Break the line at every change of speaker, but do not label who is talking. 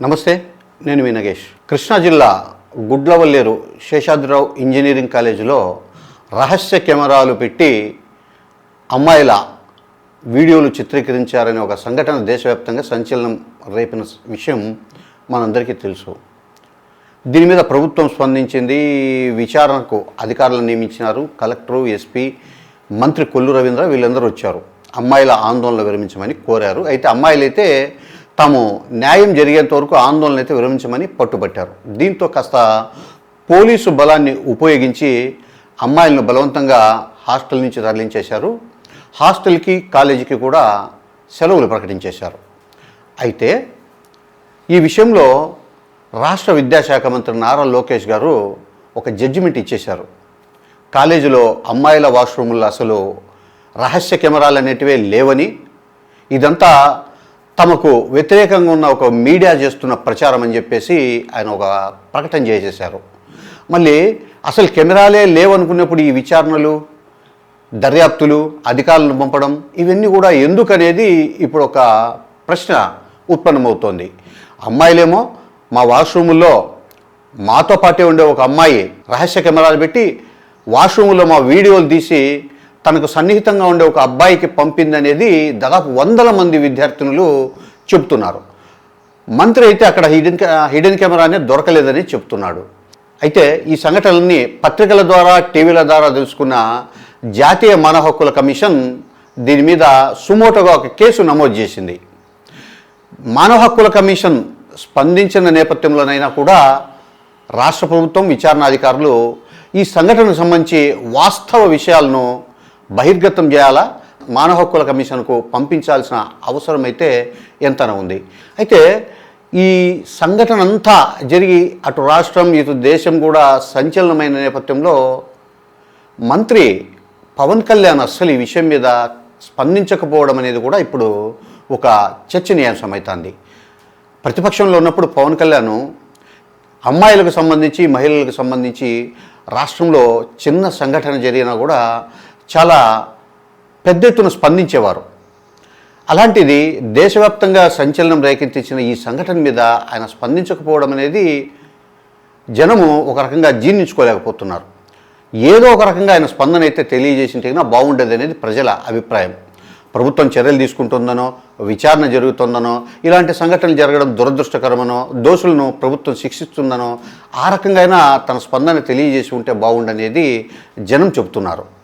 నమస్తే నేను మీ నగేష్. కృష్ణా జిల్లా గుడ్లవల్లేరు శేషాద్రిరావు ఇంజనీరింగ్ కాలేజీలో రహస్య కెమెరాలు పెట్టి అమ్మాయిల వీడియోలు చిత్రీకరించారనే ఒక సంఘటన దేశవ్యాప్తంగా సంచలనం రేపిన విషయం మనందరికీ తెలుసు. దీని మీద ప్రభుత్వం స్పందించింది విచారణకు అధికారులను నియమించినారు. కలెక్టరు ఎస్పీ మంత్రి కొల్లు రవీంద్ర వీళ్ళందరూ వచ్చారు. అమ్మాయిల ఆందోళన విరమించమని కోరారు. అయితే అమ్మాయిలైతే తాము న్యాయం జరిగేంత వరకు ఆందోళన అయితే విరమించమని పట్టుబట్టారు. దీంతో కాస్త పోలీసు బలాన్ని ఉపయోగించి అమ్మాయిలను బలవంతంగా హాస్టల్ నుంచి తరలించేశారు. హాస్టల్కి కాలేజీకి కూడా సెలవులు ప్రకటించేశారు. అయితే ఈ విషయంలో రాష్ట్ర విద్యాశాఖ మంత్రి నారా లోకేష్ గారు ఒక జడ్జిమెంట్ ఇచ్చేశారు. కాలేజీలో అమ్మాయిల వాష్రూముల్లో అసలు రహస్య కెమెరాలు అనేటివే లేవని ఇదంతా తమకు వ్యతిరేకంగా ఉన్న ఒక మీడియా చేస్తున్న ప్రచారం అని చెప్పేసి ఆయన ఒక ప్రకటన చేసేశారు. మళ్ళీ అసలు కెమెరాలే లేవనుకున్నప్పుడు ఈ విచారణలు దర్యాప్తులు అధికారులను పంపడం ఇవన్నీ కూడా ఎందుకనేది ఇప్పుడు ఒక ప్రశ్న ఉత్పన్నమవుతోంది. అమ్మాయిలేమో మా వాష్రూముల్లో మాతో పాటే ఉండే ఒక అమ్మాయి రహస్య కెమెరాలు పెట్టి వాష్రూములో మా వీడియోలు తీసి తనకు సన్నిహితంగా ఉండే ఒక అబ్బాయికి పంపిందనేది దాదాపు వందల మంది విద్యార్థినులు చెబుతున్నారు. మంత్రి అయితే అక్కడ హిడెన్ కె- హిడెన్ కెమెరానే దొరకలేదని చెప్తున్నాడు అయితే ఈ సంఘటనలన్నీ పత్రికల ద్వారా టీవీల ద్వారా తెలుసుకున్న జాతీయ మానవ హక్కుల కమిషన్ దీని మీద సుమోటోగా ఒక కేసు నమోదు చేసింది. మానవ హక్కుల కమిషన్ స్పందించిన నేపథ్యంలోనైనా కూడా రాష్ట్ర ప్రభుత్వం విచారణ అధికారులు ఈ సంఘటనకు సంబంధించి వాస్తవ విషయాలను బహిర్గతం చేయాలా? మానవ హక్కుల కమిషన్కు పంపించాల్సిన అవసరం అయితే ఎంతన ఉంది. అయితే ఈ సంఘటన అంతా జరిగి అటు రాష్ట్రం ఇటు దేశం కూడా సంచలనమైన నేపథ్యంలో మంత్రి పవన్ కళ్యాణ్ అస్సలు ఈ విషయం మీద స్పందించకపోవడం అనేది కూడా ఇప్పుడు ఒక చర్చనీయాంశం అవుతుంది ప్రతిపక్షంలో ఉన్నప్పుడు పవన్ కళ్యాణ్ అమ్మాయిలకు సంబంధించి మహిళలకు సంబంధించి రాష్ట్రంలో చిన్న సంఘటన జరిగినా కూడా చాలా పెద్ద ఎత్తున స్పందించేవారు. అలాంటిది దేశవ్యాప్తంగా సంచలనం రేకెత్తించిన ఈ సంఘటన మీద ఆయన స్పందించకపోవడం అనేది జనము ఒక రకంగా జీర్ణించుకోలేకపోతున్నారు. ఏదో ఒక రకంగా ఆయన స్పందన అయితే తెలియజేసింటే బాగుండేది అనేది ప్రజల అభిప్రాయం. ప్రభుత్వం చర్యలు తీసుకుంటుందనో విచారణ జరుగుతుందనో ఇలాంటి సంఘటనలు జరగడం దురదృష్టకరమనో దోషులను ప్రభుత్వం శిక్షిస్తుందనో ఆ రకంగా అయినా తన స్పందన తెలియజేసి ఉంటే బాగుండనేది జనం చెబుతున్నారు.